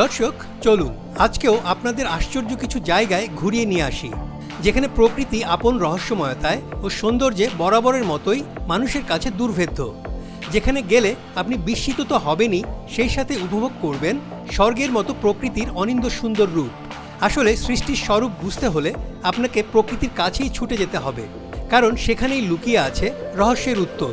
দর্শক, চলুন। আজকেও আপনাদের আশ্চর্য কিছু জায়গায় ঘুরিয়ে নিয়ে আসি, যেখানে প্রকৃতি আপন রহস্যময়তায় ও সৌন্দর্যে বরাবরের মতোই মানুষের কাছে দুর্ভেদ্য, যেখানে গেলে আপনি বিস্মিত তো হবেনই, সেই সাথে উপভোগ করবেন স্বর্গের মতো প্রকৃতির অনিন্দ সুন্দর রূপ। আসলে সৃষ্টির স্বরূপ বুঝতে হলে আপনাকে প্রকৃতির কাছেই ছুটে যেতে হবে, কারণ সেখানেই লুকিয়ে আছে রহস্যের উত্তর।